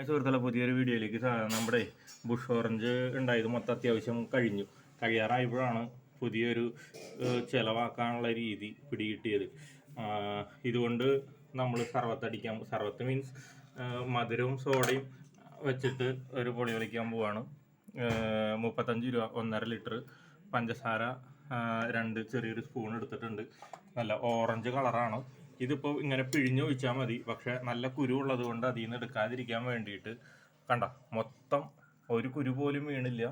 ആ സുഹൃത്തുക്കളെ പുതിയൊരു വീഡിയോയിലേക്ക് സാധനം നമ്മുടെ ബുഷ് ഓറഞ്ച് ഉണ്ടായത് മൊത്തം അത്യാവശ്യം കഴിഞ്ഞു. കഴിയാറായപ്പോഴാണ് പുതിയൊരു ചിലവാക്കാനുള്ള രീതി പിടികിട്ടിയത്. ഇതുകൊണ്ട് നമ്മൾ സർവത്തടിക്കാൻ സർവത്ത് മീൻസ് മധുരവും സോഡയും വെച്ചിട്ട് ഒരു പൊളി കളിക്കാൻ പോവാണ്. മുപ്പത്തഞ്ച് രൂപ ഒന്നര ലിറ്റർ പഞ്ചസാര രണ്ട് ചെറിയൊരു സ്പൂൺ എടുത്തിട്ടുണ്ട്. നല്ല ഓറഞ്ച് കളറാണ് ഇതിപ്പോൾ ഇങ്ങനെ പിഴിഞ്ഞു ഒഴിച്ചാൽ മതി. പക്ഷെ നല്ല കുരു ഉള്ളത് കൊണ്ട് അതിൽ നിന്ന് എടുക്കാതിരിക്കാൻ വേണ്ടിയിട്ട് കണ്ട? മൊത്തം ഒരു കുരു പോലും വീണില്ല.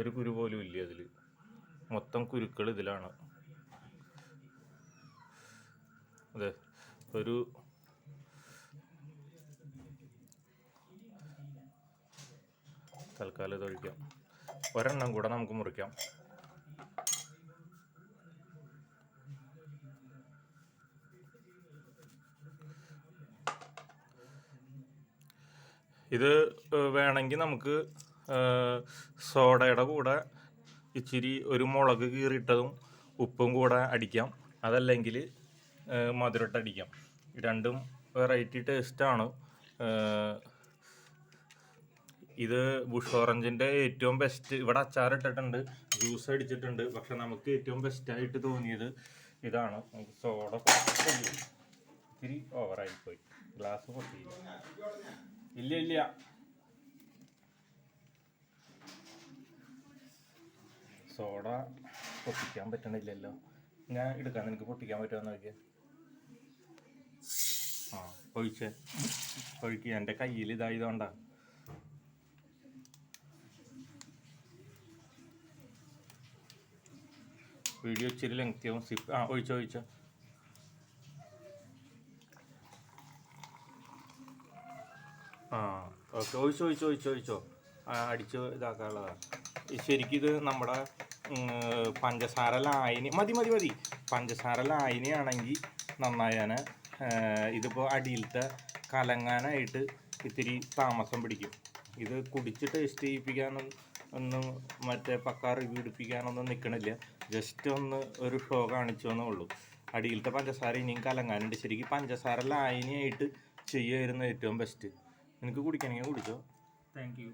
ഒരു കുരു പോലും ഇല്ല അതിൽ മൊത്തം കുരുക്കൾ ഇതിലാണ്. അതെ ഒരു തൽക്കാലം ഇത് ഒഴിക്കാം. ഒരെണ്ണം കൂടെ നമുക്ക് മുറിക്കാം. ഇത് വേണമെങ്കിൽ നമുക്ക് സോഡയുടെ കൂടെ ഇച്ചിരി ഒരു മുളക് കീറിയിട്ടതും ഉപ്പും കൂടെ അടിക്കാം. അതല്ലെങ്കിൽ മധുരട്ട് അടിക്കാം. രണ്ടും വെറൈറ്റി ടേസ്റ്റാണ് ഇത് ബുഷ് ഓറഞ്ചിന്റെ ഏറ്റവും ബെസ്റ്റ് ഇവിടെ അച്ചാറിട്ടിട്ടുണ്ട് ജ്യൂസ് അടിച്ചിട്ടുണ്ട്. പക്ഷെ നമുക്ക് ഏറ്റവും ബെസ്റ്റായിട്ട് തോന്നിയത് ഇതാണ്. നമുക്ക് സോഡ ഇത്തിരി ഓവറായിപ്പോയി ഗ്ലാസ് പൊട്ടിയില്ല. ഇല്ല ഇല്ല. സോഡ പൊട്ടിക്കാൻ പറ്റണില്ലല്ലോ. ഞാൻ എടുക്കാം എനിക്ക് പൊട്ടിക്കാൻ പറ്റുമോ നോക്കിയാ. ആ ഒഴിച്ചേ. ഒഴിക്കുക എന്റെ കയ്യിൽ ഇതായതുകൊണ്ടാ വീഡിയോ ഇച്ചിരി ലെങ്തിയാവും സിപ്പ് ആ ഒഴിച്ചോ ഒഴിച്ചോ. ആ. ഓക്കെ ഒഴിച്ചോ ഒഴിച്ചോ ഒഴിച്ചോ ഒഴിച്ചോ അടിച്ച് ഇതാക്കാനുള്ളതാണ് ശരിക്കും ഇത് നമ്മുടെ പഞ്ചസാര ലായനി മതി മതി മതി. പഞ്ചസാര ലായനിയാണെങ്കിൽ നന്നായാണ് ഇതിപ്പോൾ അടിയിലത്തെ കലങ്ങാനായിട്ട് ഇത്തിരി താമസം പിടിക്കും. ഇത് കുടിച്ച് ടേസ്റ്റ് ചെയ്യിപ്പിക്കാനും ഒന്നും മറ്റേ പക്കാ റിവ്യൂ എടുപ്പിക്കാനൊന്നും നിൽക്കണില്ല ജസ്റ്റ് ഒന്ന് ഒരു ഷോ കാണിച്ചു എന്നേ ഉള്ളൂ അടിയിലത്തെ പഞ്ചസാര ഇനിയും കലങ്ങാനുണ്ട്. ശരിക്കും പഞ്ചസാര ലായനിയായിട്ട് ചെയ്യുമായിരുന്നു ഏറ്റവും ബെസ്റ്റ് നിനക്ക് കുടിക്കണമെങ്കിൽ കുടിച്ചോ? Thank you